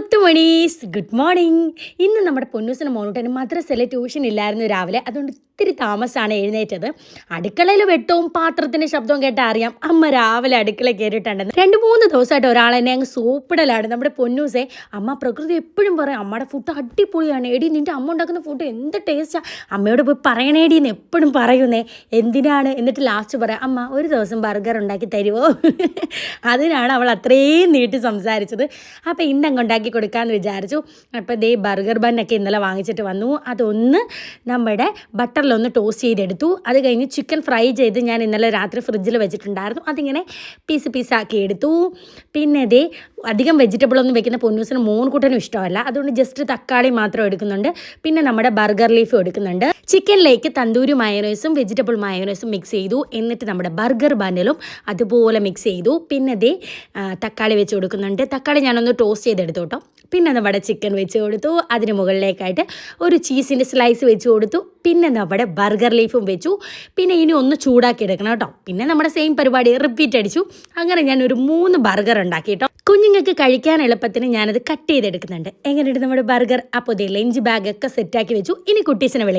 ಮುತ್ತು മുത്തുമണീസ് good morning ഇന്ന് നമ്മുടെ പൊന്നൂസിന് മോനൂട്ടന് മദ്രസയിലെ tuition ഇല്ലായിരുന്നു രാവിലെ. അതുകൊണ്ട് ഇത്തിരി താമസമാണ് എഴുന്നേറ്റത്. അടുക്കളയിൽ വെട്ടവും പാത്രത്തിന്റെ ശബ്ദവും കേട്ടാൽ അറിയാം. അമ്മ രാവിലെ അടുക്കള കയറിയിട്ടുണ്ടെന്ന്. രണ്ട് മൂന്ന് ദിവസമായിട്ട് ഒരാളെന്നെ അങ്ങ് സൂപ്പിടലാണ്. നമ്മുടെ പൊന്നൂസെ അമ്മ പ്രകൃതി എപ്പോഴും പറയും അമ്മയുടെ ഫുഡ് അടിപൊളിയാണ്. എടി നിന്റെ അമ്മ ഉണ്ടാക്കുന്ന ഫുഡ് എന്ത് ടേസ്റ്റാണ് അമ്മയോട് പോയി പറയണേടി എന്ന് എപ്പോഴും പറയുന്നേ. എന്തിനാണ്? എന്നിട്ട് ലാസ്റ്റ് പറയാം അമ്മ ഒരു ദിവസം ബർഗർ ഉണ്ടാക്കി തരുമോ അതിനാണ് അവൾ അത്രയും നീട്ടി സംസാരിച്ചത്. അപ്പോൾ ഇന്ന് അങ്ങ് ഉണ്ടാക്കി കൊടുക്കാമെന്ന് വിചാരിച്ചു. അപ്പോൾ ദേ ബർഗർ ബണ്ണൊക്കെ ഇന്നലെ വാങ്ങിച്ചിട്ട് വന്നു. അതൊന്ന് നമ്മുടെ ബട്ടറിലൊന്ന് ടോസ്റ്റ് ചെയ്തെടുത്തു. അത് കഴിഞ്ഞ് ചിക്കൻ ഫ്രൈ ചെയ്ത് ഞാൻ ഇന്നലെ രാത്രി ഫ്രിഡ്ജിൽ വെച്ചിട്ടുണ്ടായിരുന്നു. അതിങ്ങനെ പീസ് പീസാക്കി എടുത്തു. പിന്നെ ദേ അധികം വെജിറ്റബിൾ ഒന്നും വെക്കുന്ന പൊന്നൂസിന് മൂന്ന് കൂട്ടനും ഇഷ്ടമല്ല. അതുകൊണ്ട് ജസ്റ്റ് തക്കാളി മാത്രം എടുക്കുന്നുണ്ട്. പിന്നെ നമ്മുടെ ബർഗർ ലീഫും എടുക്കുന്നുണ്ട്. ചിക്കനിലേക്ക് തന്തൂരി മയോനൈസും വെജിറ്റബിൾ മയോനൈസും മിക്സ് ചെയ്തു. എന്നിട്ട് നമ്മുടെ ബർഗർ ബന്നലും അതുപോലെ മിക്സ് ചെയ്തു. പിന്നെ ദേ തക്കാളി വെച്ച് കൊടുക്കുന്നുണ്ട്. തക്കാളി ഞാനൊന്ന് ടോസ്റ്റ് ചെയ്തെടുത്തു കേട്ടോ. പിന്നെ നമ്മുടെ ചിക്കൻ വെച്ച് കൊടുത്തു. അതിന് മുകളിലേക്കായിട്ട് ഒരു ചീസിന്റെ സ്ലൈസ് വെച്ച് കൊടുത്തു. പിന്നെ നമ്മുടെ ബർഗർ ലീഫും വെച്ചു. പിന്നെ ഇനി ഒന്ന് ചൂടാക്കി എടുക്കണം കേട്ടോ. പിന്നെ നമ്മുടെ സെയിം പരിപാടി റിപ്പീറ്റ് അടിച്ചു. അങ്ങനെ ഞാൻ ഒരു മൂന്ന് ബർഗർ ഉണ്ടാക്കി കേട്ടോ. കുഞ്ഞുങ്ങൾക്ക് കഴിക്കാൻ എളുപ്പത്തിന് ഞാനത് കട്ട് ചെയ്തെടുക്കുന്നുണ്ട്. എങ്ങനെയുണ്ട് നമ്മുടെ ബർഗർ? അപ്പോൾ ദേ ലഞ്ച് ബാഗൊക്കെ സെറ്റാക്കി വെച്ചു. ഇനി കുട്ടീസിനെ വിളിക്കാം.